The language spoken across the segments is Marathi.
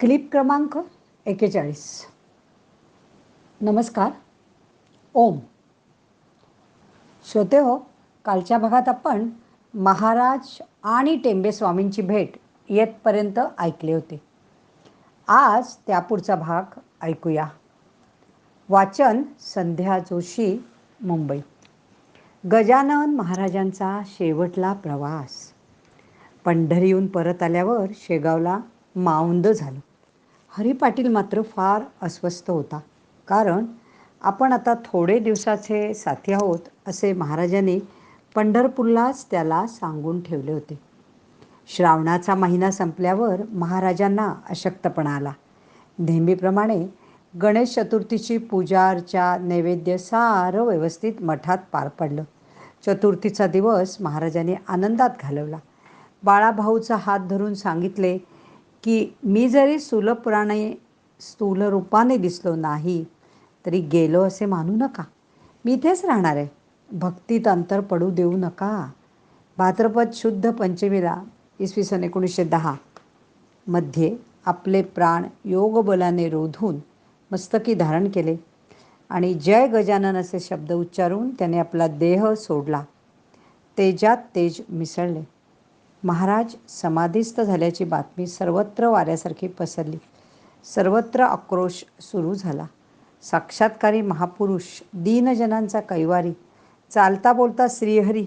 क्लिप क्रमांक एकेचाळीस. नमस्कार. ओम. श्रोते हो कालच्या भागात आपण महाराज आणि टेंबे स्वामींची भेट येतपर्यंत ऐकले होते. आज त्यापुढचा भाग ऐकूया. वाचन संध्या जोशी मुंबई. गजानन महाराजांचा शेवटला प्रवास. पंढरीहून परत आल्यावर शेगावला माऊंद झालं. हरी पाटील मात्र फार अस्वस्थ होता. कारण आपण आता थोडे दिवसाचे साथी आहोत असे महाराजांनी पंढरपूरलाच त्याला सांगून ठेवले होते. श्रावणाचा महिना संपल्यावर महाराजांना अशक्तपणा आला. नेहमीप्रमाणे गणेश चतुर्थीची पूजा अर्चा नैवेद्य सारं व्यवस्थित मठात पार पडलं. चतुर्थीचा दिवस महाराजांनी आनंदात घालवला. बाळाभाऊचा हात धरून सांगितले की मी जरी स्थूलपुराणे स्थूल रूपाने दिसलो नाही तरी गेलो असे मानू नका. मी इथेच राहणार आहे. भक्तीत अंतर पडू देऊ नका. भाद्रपद शुद्ध पंचमीला इसवी सन एकोणीसशे दहा मध्ये आपले प्राण योगबलाने रोधून मस्तकी धारण केले आणि जय गजानन असे शब्द उच्चारून त्याने आपला देह सोडला. तेजात तेज मिसळले. महाराज समाधीस्थ झाल्याची बातमी सर्वत्र वाऱ्यासारखी पसरली. सर्वत्र आक्रोश सुरू झाला. साक्षात्कारी महापुरुष दीनजनांचा कैवारी चालता बोलता श्रीहरी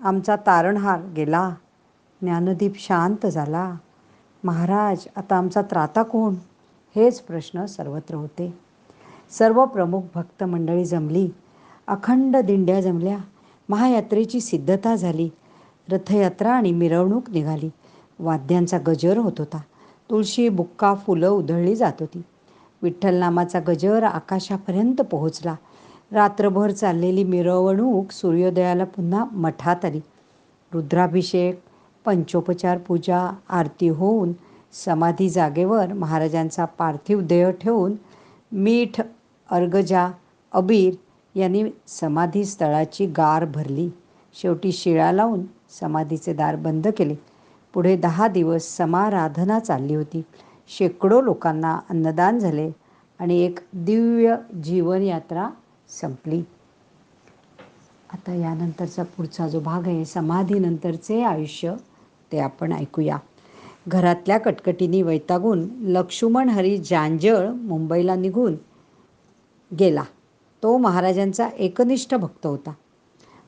आमचा तारणहार गेला. ज्ञानदीप शांत झाला. महाराज आता आमचा त्राता कोण? हेच प्रश्न सर्वत्र होते. सर्व प्रमुख भक्त मंडळी जमली. अखंड दिंड्या जमल्या. महायात्रेची सिद्धता झाली. रथयात्रा आणि मिरवणूक निघाली. वाद्यांचा गजर होत होता. तुळशी बुक्का फुलं उधळली जात होती. विठ्ठल नामाचा गजर आकाशापर्यंत पोहोचला. रात्रभर चाललेली मिरवणूक सूर्योदयाला पुन्हा मठात आली. रुद्राभिषेक पंचोपचार पूजा आरती होऊन समाधी जागेवर महाराजांचा पार्थिव देह ठेवून मीठ अर्गजा अबीर यांनी समाधी स्थळाची गार भरली. शेवटी शिळा लावून समाधीचे दार बंद केले. पुढे दहा दिवस समाराधना चालली होती. शेकडो लोकांना अन्नदान झाले आणि एक दिव्य जीवनयात्रा संपली. आता यानंतरचा पुढचा जो भाग आहे समाधीनंतरचे आयुष्य ते आपण ऐकूया. घरातल्या कटकटीने वैतागून लक्ष्मण हरी जांजळ मुंबईला निघून गेला. तो महाराजांचा एकनिष्ठ भक्त होता.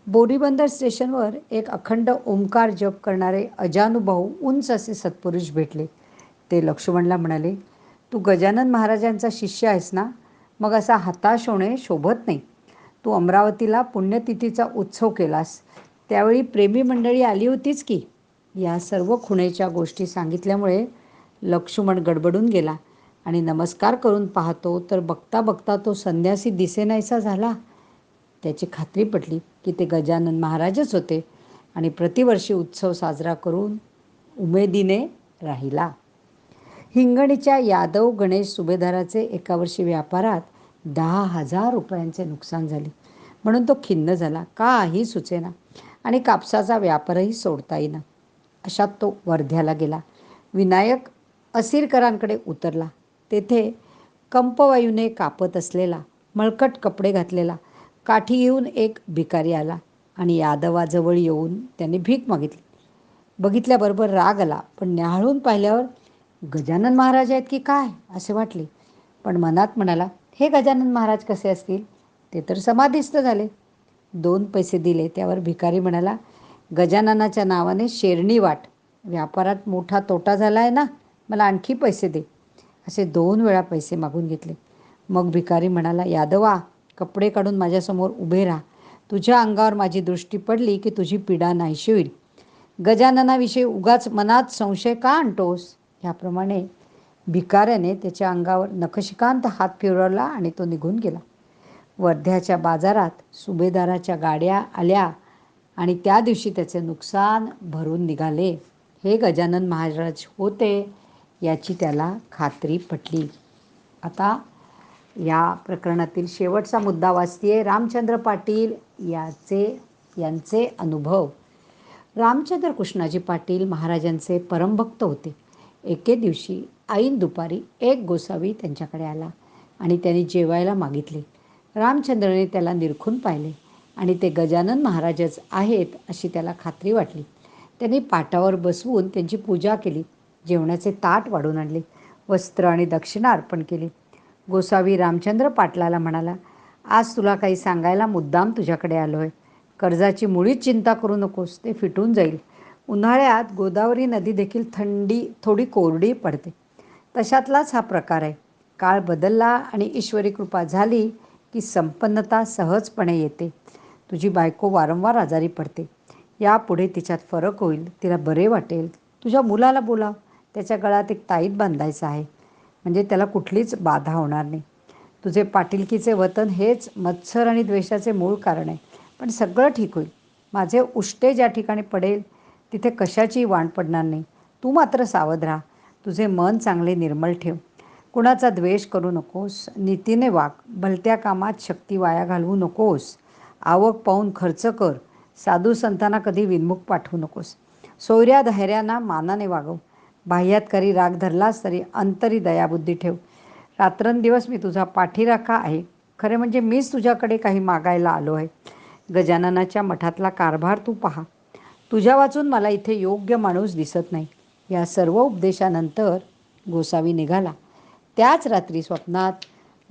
बोरीबंदर स्टेशनवर एक अखंड ओंकार जप करणारे अजानुभाऊ उंच असे सत्पुरुष भेटले. ते लक्ष्मणला म्हणाले तू गजानन महाराजांचा शिष्य आहेस ना? मग असा हताश होणे शोभत नाही. तू अमरावतीला पुण्यतिथीचा उत्सव केलास. त्यावेळी प्रेमी मंडळी आली होतीच की? या सर्व खुणेच्या गोष्टी सांगितल्यामुळे लक्ष्मण गडबडून गेला आणि नमस्कार करून पाहतो तर बघता बघता तो संन्यासी दिसेनायसा झाला. त्याची खात्री पटली की ते गजानन महाराजच होते आणि प्रतिवर्षी उत्सव साजरा करून उमेदीने राहिला. हिंगणीच्या यादव गणेश सुभेदाराचे एका वर्षी व्यापारात दहा हजार रुपयांचे नुकसान झाले. म्हणून तो खिन्न झाला. काही सुचेना आणि कापसाचा व्यापारही सोडता येईना. अशात तो वर्ध्याला गेला. विनायक असिरकरांकडे उतरला. तेथे कंपवायूने कापत असलेला मळकट कपडे घातलेला काठी घेऊन एक भिकारी आला आणि यादवाजवळ येऊन त्याने भीक मागितली. बघितल्याबरोबर राग आला पण न्याहाळून पाहिल्यावर गजानन महाराज आहेत की काय? असे वाटले. पण मनात म्हणाला हे गजानन महाराज कसे असतील? ते तर समाधिस्थ झाले. दोन पैसे दिले त्यावर भिकारी म्हणाला गजाननाच्या नावाने शेरणी वाट. व्यापारात मोठा तोटा झाला आहे ना मला आणखी पैसे दे. असे दोन वेळा पैसे मागून घेतले. मग भिकारी म्हणाला यादवा कपडे काढून माझ्यासमोर उभे राहा. तुझ्या अंगावर माझी दृष्टी पडली की तुझी पीडा नाहीशी होईल. गजाननाविषयी उगाच मनात संशय का आणतोस? ह्याप्रमाणे भिकाऱ्याने त्याच्या अंगावर नखशिकांत हात फिरवला आणि तो निघून गेला. वर्ध्याच्या बाजारात सुभेदाराच्या गाड्या आल्या आणि त्या दिवशी त्याचे नुकसान भरून निघाले. हे गजानन महाराज होते याची त्याला खात्री पटली. आता या प्रकरणातील शेवटचा मुद्दा वाचते रामचंद्र पाटील याचे यांचे अनुभव. रामचंद्र कृष्णाजी पाटील महाराजांचे परमभक्त होते. एके दिवशी ऐन दुपारी एक गोसावी त्यांच्याकडे आला आणि त्यांनी जेवायला मागितले. रामचंद्रने त्याला निरखून पाहिले आणि ते गजानन महाराजच आहेत अशी त्याला खात्री वाटली. त्यांनी पाटावर बसवून त्यांची पूजा केली. जेवणाचे ताट वाढून आणले. वस्त्र आणि दक्षिणा अर्पण केली. गोसावी रामचंद्र पाटलाला म्हणाला आज तुला काही सांगायला मुद्दाम तुझ्याकडे आलो आहे कर्जाची मुळीच चिंता करू नकोस ते फिटून जाईल. उन्हाळ्यात गोदावरी नदी देखील थंडी थोडी कोरडी पडते. तशातलाच हा प्रकार आहे. काळ बदलला आणि ईश्वरी कृपा झाली की संपन्नता सहजपणे येते. तुझी बायको वारंवार आजारी पडते. यापुढे तिच्यात फरक होईल तिला बरे वाटेल. तुझ्या मुलाला बोलाव. त्याच्या गळ्यात एक ताईत बांधायचं आहे. म्हणजे त्याला कुठलीच बाधा होणार नाही. तुझे पाटीलकीचे वतन हेच मत्सर आणि द्वेषाचे मूळ कारण आहे. पण सगळं ठीक होईल. माझे उष्टे ज्या ठिकाणी पडेल तिथे कशाची वाण पडणार नाही. तू मात्र सावध राहा. तुझे मन चांगले निर्मल ठेव. कुणाचा द्वेष करू नकोस. नीतीने वाग. भलत्या कामात शक्ती वाया घालवू नकोस. आवक पाहून खर्च कर. साधू संतांना कधी विनमुख पाठवू नकोस. सोयऱ्या धैर्यांना मानाने वागव. बाह्यात करी राग धरलास तरी अंतरी दयाबुद्धी ठेव. रात्रंदिवस मी तुझा पाठीराखा आहे. खरे म्हणजे मीच तुझ्याकडे काही मागायला आलो आहे. गजाननाच्या मठातला कारभार तू पहा. तुझ्या वाचून मला इथे योग्य माणूस दिसत नाही. या सर्व उपदेशानंतर गोसावी निघाला. त्याच रात्री स्वप्नात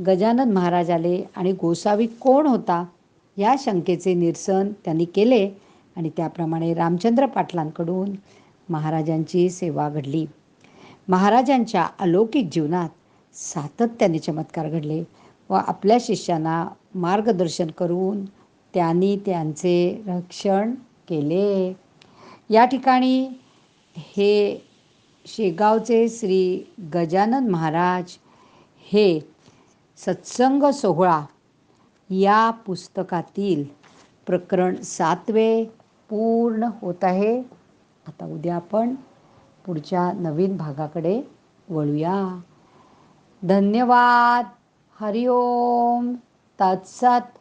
गजानन महाराज आले आणि गोसावी कोण होता या शंकेचे निरसन त्यांनी केले आणि त्याप्रमाणे रामचंद्र पाटलांकडून महाराजांची सेवा घडली. महाराजांच्या अलौकिक जीवनात सातत्याने चमत्कार घडले व आपल्या शिष्यांना मार्गदर्शन करून त्यांनी त्यांचे रक्षण केले. या ठिकाणी हे शेगावचे श्री गजानन महाराज हे सत्संग सोहळा या पुस्तकातील प्रकरण सातवे पूर्ण होत आहे. आता उद्या आपण पुढच्या नवीन भागाकडे वळूया. धन्यवाद. हरिओम. तत्सत.